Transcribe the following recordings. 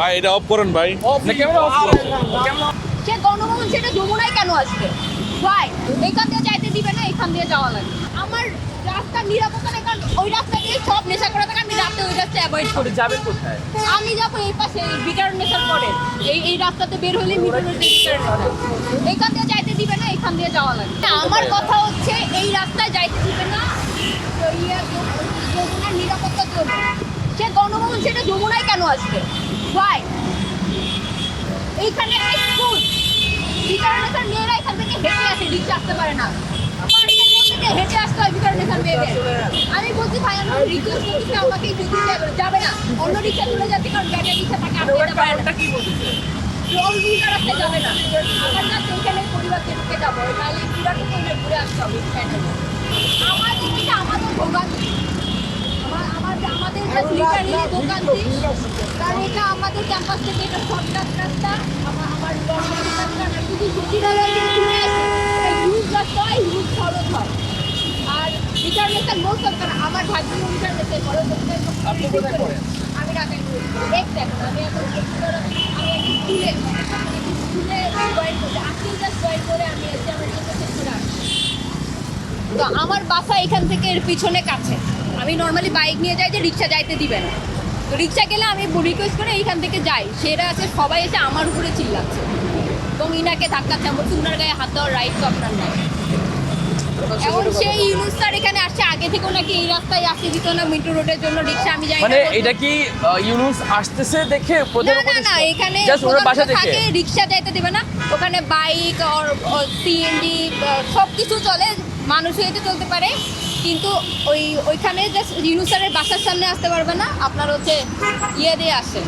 ভাই এটা অফ করেন ভাই। না ক্যামেরা অফ করো ক্যামেরা সে গণভবন সেটা যমুনায় কেন আসবে? ভাই এখান দিয়ে যাইতে দিবে না এখান দিয়ে যাওয়া লাগে। আমার রাস্তা নিরাপত্তা নেই কারণ ওই রাস্তা দিয়ে সব নেশা করে থাকে আমি রাতে ওই রাস্তা অ্যাভয়েড করি। যাবেন কোথায়? আমি যাব এই পাশে বিকার নেশার পরে। এই এই রাস্তাতে বের হলে মিটুনের এখান দিয়ে যাইতে দিবে না এখান দিয়ে যাওয়া লাগে। না, আমার কথা হচ্ছে এই রাস্তায় যাইতে দিবে না ইয়ে যমুনার নিরাপত্তার জন্য। সে গণভবন সেটা যমুনায় কেন আসবে? ভাই এইখানে একটা স্কুল বিকার নেশার মেয়েরা এখান থেকে হেঁটে আসে রিক্সা আসতে পারে না। আসতে বলছি অন্য রিক্সা চলে যাচ্ছে কারণ ব্যাটারি রিক্সা আমি পারে না। কি সেইখানে পরিবারকে যাব নাহলে বিরাট ঘুরে আসতে হবে জিনিসটা আমাদের ভোগান্তি। আমাদের যে লিটারি ভোগান্তি কারণ এটা আমাদের ক্যাম্পাস থেকে এটা শর্টকাট রাস্তা আমার শুধু রাস্তা হয় হিউজ খরচ হয়। আর আমার ভাগ্য আমি ঢাকায় আমি এখন আমি এখন স্কুলে স্কুলে জয়েন করতে আজকে জাস্ট জয়েন করে আমি এসে আমার নিজেকে তো আমার বাসা এখান থেকে এর পিছনে কাছে। আমি নর্মালি বাইক নিয়ে যাই যে রিক্সা যাইতে দিবে না। তো রিক্সা গেলে আমি রিকোয়েস্ট করে এইখান থেকে যাই। সেটা আছে সবাই এসে আমার উপরে চিল্লাচ্ছে। এবং ইনাকে ধাক্কাচ্ছে আমি বলছি উনার গায়ে হাত দেওয়ার রাইট তো আপনার নাই। এখন সেই ইউনুস স্যার এখানে আসছে আগে নাকি এই রাস্তায় আসতে দিত না মিন্টু রোডের জন্য রিক্সা আমি যাই মানে এটা কি ইউনুস আসতেছে দেখে প্রধান না না এখানে বাসা থেকে থাকে রিক্সা যাইতে দেবে না। ওখানে বাইক সিএনজি সব কিছু চলে মানুষ হেঁটে চলতে পারে। কিন্তু ওই ওইখানে জাস্ট ইউনুসারের বাসার সামনে আসতে পারবে না আপনার হচ্ছে ইয়ে দিয়ে আসে।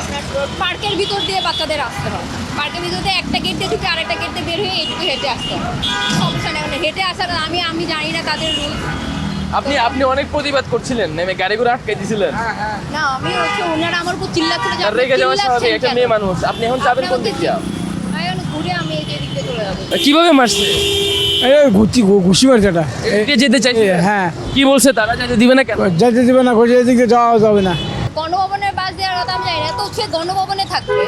আপনার পার্কের ভিতর দিয়ে বাচ্চাদের আসতে হয়। পার্কের ভিতর দিয়ে একটা গেট দিয়ে ঢুকে আরেকটা গেট দিয়ে বের হয়ে একটু হেঁটে আসতে হয়। সমস্যা নেই মানে হেঁটে আসার আমি আমি জানি না তাদের রুল। আপনি আপনি অনেক প্রতিবাদ করছিলেন নেমে গাড়ি করে আটকে দিয়েছিলেন না আমি হচ্ছে ওনারা আমার উপর চিল্লাচ্ছিল যে তার আপনি রেগে যাওয়া স্বাভাবিক একটা মেয়ে মানুষ। আপনি এখন যাবেন কোন দিক দিয়ে আমি এখন ঘুরে আমি এই দিক দিয়ে চলে যাব। কীভাবে মারছে? এই ঘুরছি ঘুষি মারছে এটা। যেতে চাইছে? এ, হ্যাঁ। কি বলছে তারা? যেতে দিবে না কেন? যেতে দিবে না ঘুরে এদিকে যাওয়া যাবে না। গণভবনের বাস দেওয়ার কথা আমি জানি না। তো সে গণভবনে থাকবে।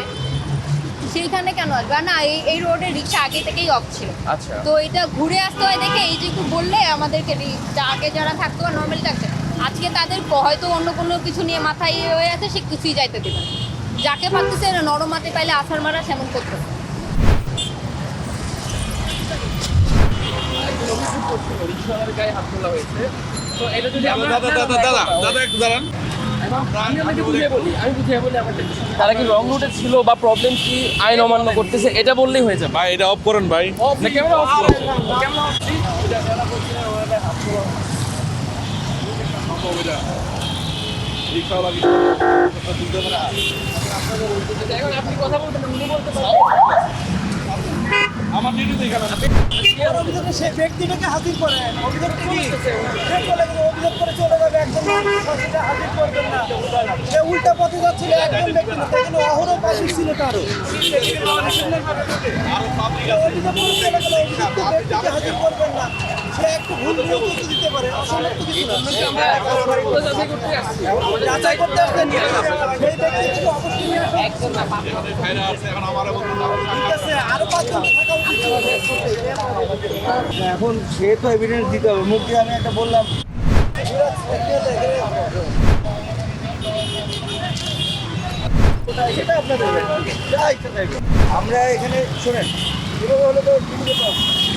সেইখানে কেন আসবে? না এই এই রোডে রিক্সা আগে থেকেই অফ ছিল। আচ্ছা। তো এটা ঘুরে আসতে হয় দেখে এই যে একটু বললে আমাদেরকে আগে যারা থাকতো বা নর্মালি থাকছে আজকে তাদের হয়তো অন্য কোনো কিছু নিয়ে মাথায় হয়ে আছে সে কিছুই যাইতে দেবে না। যাকে পারতেছে নরম হাতে পাইলে আসার মারা সেমন করতে গায়ে হাত তোলা হয়েছে। তো এটা যদি আমরা দাদা দাদা দাদা দাদা একটু দাঁড়ান। আমি আপনাকে বুঝিয়ে বলি আমি বুঝিয়ে বলি আমার তারা কি রং রুটে ছিল বা প্রবলেম কি আইন অমান্য করতেছে এটা বললেই হয়ে যাবে। ভাই এটা অফ করেন ভাই। ক্যামেরা অফ করো ক্যামেরা অফ আপনি কথা বলবেন উনি বলতে পারেন। আমার ডিউটি তো এখানে অভিযোগে সে ব্যক্তিটাকে হাজির করেন অভিযোগটা কি? সে চলে গেলে অভিযোগ করে চলে যাবে একজন হাজির করবেন না। সে উল্টা পথে যাচ্ছিল একজন ব্যক্তি না অহরহ পাবলিক ছিল তারও অভিযোগ করে চলে গেলে অভিযুক্ত ব্যক্তিকে হাজির করবেন না সে একটু ভুল দিতে পারে অসম্ভব কিছু না যাচাই করতে আসবেন সেই ব্যক্তি ছিল অবশ্যই নিয়ে আসুন। এখন আমারও বলুন না। ঠিক আছে আরও পাঁচজন থাকা উচিত এখন সে তো এভিডেন্স দিতে হবে মুখ দিয়ে আমি একটা বললাম সেটা আপনাদের। আমরা এখানে শোনেন এভাবে হলে তো